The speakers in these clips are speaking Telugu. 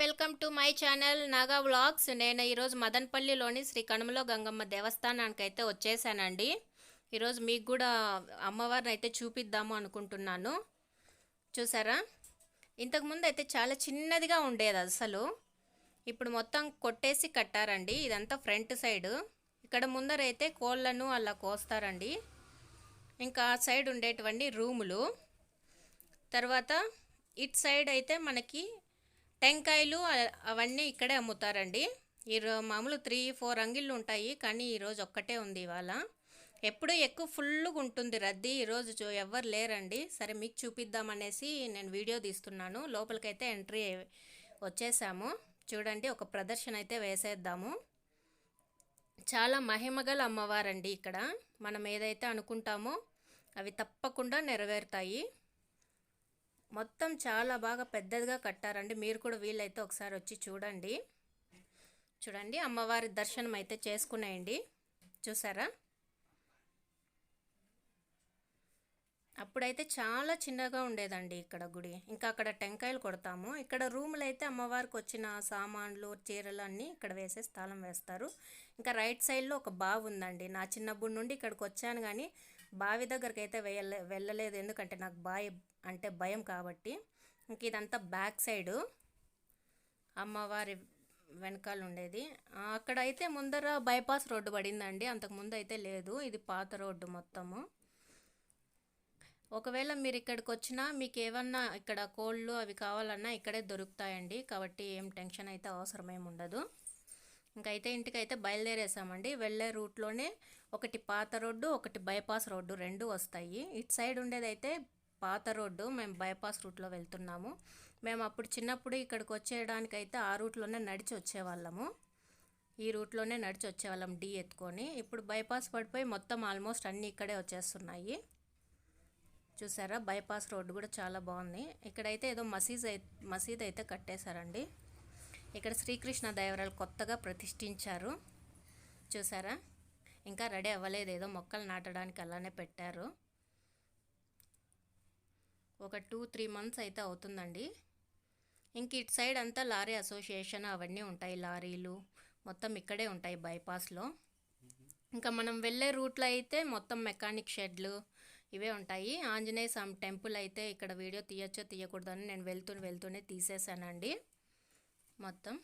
Welcome to my channel Naga vlogs. నేను ఈరోజు మదనపల్లిలోని శ్రీ కనుమలో గంగమ్మ దేవస్థానానికి అయితే వచ్చేసానండి. ఈరోజు మీకు కూడా అమ్మవారిని అయితే చూపిద్దాము అనుకుంటున్నాను. చూసారా? ఇంతకుముందు అయితే చాలా చిన్నదిగా ఉండేది అసలు. ఇప్పుడు మొత్తం కొట్టేసి కట్టారండి. ఇదంతా ఫ్రంట్ సైడ్. ఇక్కడ ముందరైతే కోళ్ళను అలా కోస్తారండి. ఇంకా ఆ సైడ్ ఉండేటువంటి రూములు. తర్వాత ఇట్ సైడ్ అయితే మనకి టెంకాయలు అవన్నీ ఇక్కడే అమ్ముతారండి. ఈరో మామూలు త్రీ ఫోర్ అంగిళ్ళు ఉంటాయి కానీ ఈరోజు ఒక్కటే ఉంది ఇవాళ. ఎప్పుడూ ఎక్కువ ఫుల్గా ఉంటుంది రద్దీ ఈరోజు చూ ఎవ్వరు లేరండి. సరే మీకు చూపిద్దామనేసి నేను వీడియో తీస్తున్నాను. లోపలికైతే ఎంట్రీ వచ్చేసాము. చూడండి ఒక ప్రదర్శన అయితే వేసేద్దాము. చాలా మహిమగల అమ్మవారండి ఇక్కడ. మనం ఏదైతే అనుకుంటామో అవి తప్పకుండా నెరవేరుతాయి. మొత్తం చాలా బాగా పెద్దదిగా కట్టారండి. మీరు కూడా వీలైతే ఒకసారి వచ్చి చూడండి. చూడండి అమ్మవారి దర్శనం అయితే చేసుకునేయండి. చూసారా? అప్పుడైతే చాలా చిన్నగా ఉండేదండి ఇక్కడ గుడి. ఇంకా అక్కడ టెంకాయలు కొడతాము. ఇక్కడ రూములు అయితే అమ్మవారికి వచ్చిన సామాన్లు చీరలు అన్నీ ఇక్కడ వేసే స్థలం వేస్తారు. ఇంకా రైట్ సైడ్లో ఒక బావి ఉందండి నా చిన్నప్పటి నుండి ఇక్కడికి వచ్చాను కానీ బావి దగ్గరికి అయితే వెళ్ళలే వెళ్ళలేదు. ఎందుకంటే నాకు బావి అంటే భయం కాబట్టి. ఇంక ఇదంతా బ్యాక్ సైడు. అమ్మవారి వెనకాల ఉండేది. అక్కడైతే అక్కడ అయితే ముందర బైపాస్ రోడ్డు పడిందండి. అంతకుముందు అయితే లేదు. ఇది పాత రోడ్డు మొత్తము. ఒకవేళ మీరు ఇక్కడికి వచ్చినా మీకు ఏమన్నా ఇక్కడ కోళ్ళు అవి కావాలన్నా ఇక్కడే దొరుకుతాయండి. కాబట్టి ఏం టెన్షన్ అయితే అవసరం ఉండదు. ఇంకైతే ఇంటికైతే బయలుదేరేసామండి. వెళ్ళే రూట్లోనే ఒకటి పాత రోడ్డు ఒకటి బైపాస్ రోడ్డు రెండు వస్తాయి. ఇటు సైడ్ ఉండేదైతే పాత రోడ్డు మేము బైపాస్ రూట్లో వెళ్తున్నాము. మేము అప్పుడు చిన్నప్పుడు ఇక్కడికి వచ్చేయడానికైతే ఆ రూట్లోనే నడిచి వచ్చేవాళ్ళము. ఈ రూట్లోనే నడిచి వచ్చేవాళ్ళం డి ఎత్తుకొని. ఇప్పుడు బైపాస్ పడిపోయి మొత్తం ఆల్మోస్ట్ అన్నీ ఇక్కడే వచ్చేస్తున్నాయి. చూసారా? బైపాస్ రోడ్డు కూడా చాలా బాగుంది. ఇక్కడైతే ఏదో మసీద్ మసీద్ అయితే కట్టేశారండి. ఇక్కడ శ్రీకృష్ణ దేవరాలు కొత్తగా ప్రతిష్ఠించారు. చూసారా? ఇంకా రెడీ అవ్వలేదు. ఏదో మొక్కలు నాటడానికి అలానే పెట్టారు. ఒక టూ త్రీ మంత్స్ అయితే అవుతుందండి. ఇంక ఇటు సైడ్ అంతా లారీ అసోసియేషన్ అవన్నీ ఉంటాయి. లారీలు మొత్తం ఇక్కడే ఉంటాయి బైపాస్లో. ఇంకా మనం వెళ్ళే రూట్లో అయితే మొత్తం మెకానిక్ షెడ్లు ఇవే ఉంటాయి. ఆంజనేయ స్వామి టెంపుల్ అయితే ఇక్కడ వీడియో తీయచ్చో తీయకూడదని నేను వెళ్తూ వెళ్తూనే తీసేసానండి మొత్తం.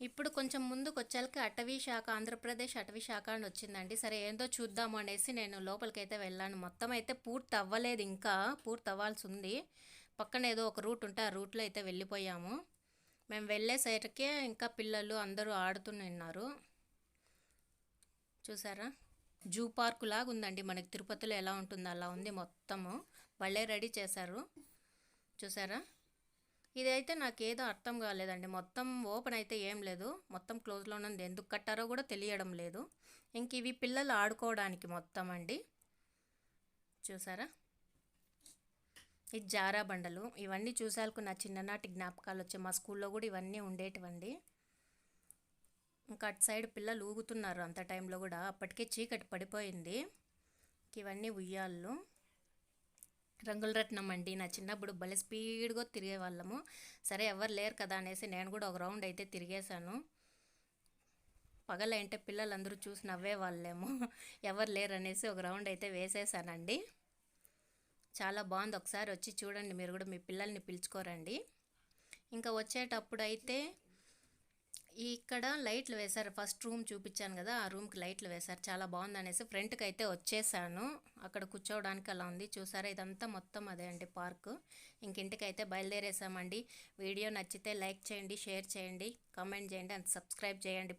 ఇప్పుడు కొంచెం ముందుకు వచ్చాక అటవీ శాఖ ఆంధ్రప్రదేశ్ అటవీ శాఖ అని వచ్చిందండి. సరే ఏందో చూద్దాము అనేసి నేను లోపలికైతే వెళ్ళాను. మొత్తం అయితే పూర్తి అవ్వలేదు ఇంకా పూర్తి అవ్వాల్సి ఉంది పక్కన ఏదో ఒక రూట్ ఉంటే ఆ రూట్లో అయితే వెళ్ళిపోయాము. మేము వెళ్ళేసరికే ఇంకా పిల్లలు అందరూ ఆడుతూనే ఉన్నారు. చూసారా? జూ పార్కు లాగా ఉందండి మనకి తిరుపతిలో ఎలా ఉంటుందో అలా ఉంది మొత్తము. వాళ్ళే రెడీ చేశారు. చూసారా? ఇదైతే నాకేదో అర్థం కాలేదండి. మొత్తం ఓపెన్ అయితే ఏం లేదు. మొత్తం క్లోజ్లో ఉన్నది ఎందుకు కట్టారో కూడా తెలియడం లేదు. ఇంక ఇవి పిల్లలు ఆడుకోవడానికి మొత్తం అండి. చూసారా? ఇది జారా బండలు ఇవన్నీ చూసాలకు నా చిన్ననాటి జ్ఞాపకాలు వచ్చాయి. మా స్కూల్లో కూడా ఇవన్నీ ఉండేటివండి. ఇంకా అటు సైడ్ పిల్లలు ఊగుతున్నారు అంత టైంలో కూడా. అప్పటికే చీకటి పడిపోయింది. ఇవన్నీ ఉయ్యాళ్ళు రంగుల రత్నం అండి. నా చిన్నప్పుడు భలే స్పీడ్గా తిరిగే వాళ్ళము సరే ఎవరు లేరు కదా అనేసి నేను కూడా ఒక రౌండ్ అయితే తిరిగేశాను. పగలంటే పిల్లలందరూ చూసి నవ్వే వాళ్ళేమో ఎవరు లేరు అనేసి ఒక రౌండ్ అయితే వేసేసానండి. చాలా బాగుంది. ఒకసారి వచ్చి చూడండి. మీరు కూడా మీ పిల్లల్ని పిలుచుకోరండి. ఇంకా వచ్చేటప్పుడు అయితే ఇక్కడ లైట్లు వేశారు. ఫస్ట్ రూమ్ చూపించాను కదా ఆ రూమ్కి లైట్లు వేశారు. చాలా బాగుంది అనేసి ఫ్రంట్కి అయితే వచ్చేసాను. అక్కడ కూర్చోవడానికి అలా ఉంది. చూసారా? ఇదంతా మొత్తం అదే అండి పార్క్. ఇంకింటికి అయితే బయలుదేరేసామండి. వీడియో నచ్చితే లైక్ చేయండి షేర్ చేయండి కామెంట్ చేయండి అండ్ సబ్స్క్రైబ్ చేయండి.